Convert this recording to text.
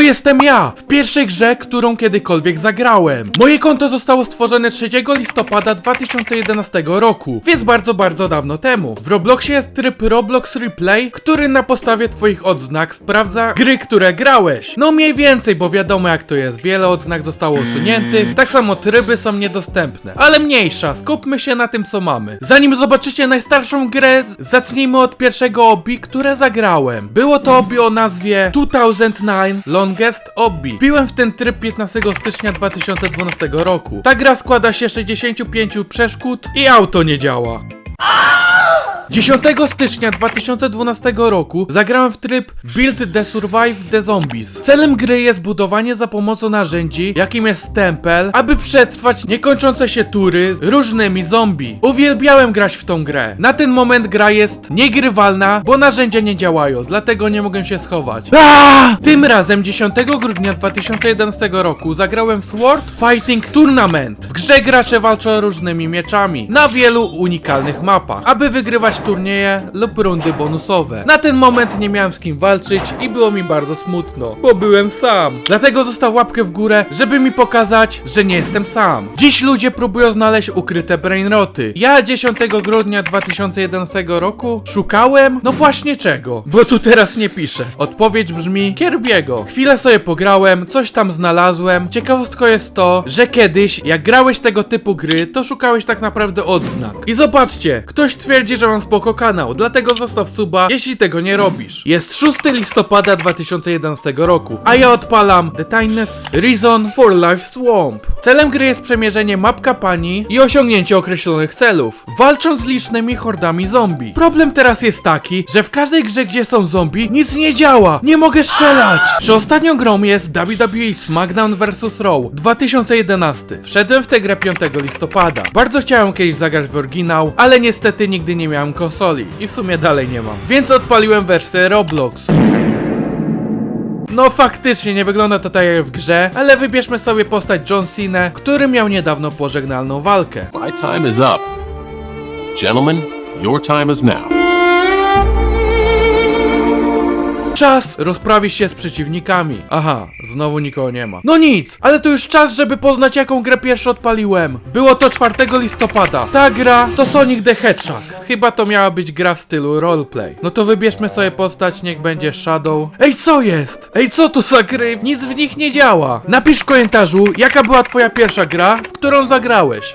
To jestem ja! W pierwszej grze, którą kiedykolwiek zagrałem. Moje konto zostało stworzone 3 listopada 2011 roku, więc bardzo, bardzo dawno temu. W Robloxie jest tryb Roblox Replay, który na podstawie twoich odznak sprawdza gry, które grałeś. No mniej więcej, bo wiadomo jak to jest. Wiele odznak zostało usuniętych, tak samo tryby są niedostępne. Ale mniejsza, skupmy się na tym co mamy. Zanim zobaczycie najstarszą grę, zacznijmy od pierwszego obi, które zagrałem. Było to obi o nazwie 2009 Longest Obi. Piłem w ten tryb 15 stycznia 2012 roku. Ta gra składa się z 65 przeszkód i auto nie działa. 10 stycznia 2012 roku zagrałem w tryb Build the Survive the Zombies. Celem gry jest budowanie za pomocą narzędzi, jakim jest stempel, aby przetrwać niekończące się tury z różnymi zombie. Uwielbiałem grać w tą grę. Na ten moment gra jest niegrywalna, bo narzędzia nie działają, dlatego nie mogę się schować. Aaaa! Tym razem 10 grudnia 2011 roku zagrałem Sword Fighting Tournament. W grze gracze walczą różnymi mieczami na wielu unikalnych mapach, aby wygrywać turnieje lub rundy bonusowe. Na ten moment nie miałem z kim walczyć i było mi bardzo smutno, bo byłem sam. Dlatego zostaw łapkę w górę, żeby mi pokazać, że nie jestem sam. Dziś ludzie próbują znaleźć ukryte brainroty. Ja 10 grudnia 2011 roku szukałem, no właśnie czego, bo tu teraz nie piszę. Odpowiedź brzmi Kierbiego. Chwilę sobie pograłem, coś tam znalazłem. Ciekawostką jest to, że kiedyś, jak grałeś tego typu gry, to szukałeś tak naprawdę odznak. I zobaczcie, ktoś twierdzi, że mam spoko kanał, dlatego zostaw suba, jeśli tego nie robisz. Jest 6 listopada 2011 roku, a ja odpalam The Tiniest Reason for Life Swamp. Celem gry jest przemierzenie map kampanii i osiągnięcie określonych celów, walcząc z licznymi hordami zombie. Problem teraz jest taki, że w każdej grze, gdzie są zombie, nic nie działa. Nie mogę strzelać. Czy ostatnią grą jest WWE SmackDown vs. Raw 2011. Wszedłem w tę grę 5 listopada. Bardzo chciałem kiedyś zagrać w oryginał, ale niestety nigdy nie miałem konsoli i w sumie dalej nie mam. Więc odpaliłem wersję Roblox. No faktycznie nie wygląda to tak jak w grze, ale wybierzmy sobie postać John Cena, który miał niedawno pożegnalną walkę. My time is up. Gentlemen, your time is now. Czas rozprawić się z przeciwnikami. Aha, znowu nikogo nie ma. No nic, ale to już czas, żeby poznać jaką grę pierwszy odpaliłem. Było to 4 listopada. Ta gra to Sonic the Hedgehog. Chyba to miała być gra w stylu roleplay. No to wybierzmy sobie postać, niech będzie Shadow. Ej, co jest? Ej, co to za gry? Nic w nich nie działa. Napisz w komentarzu, jaka była twoja pierwsza gra, w którą zagrałeś.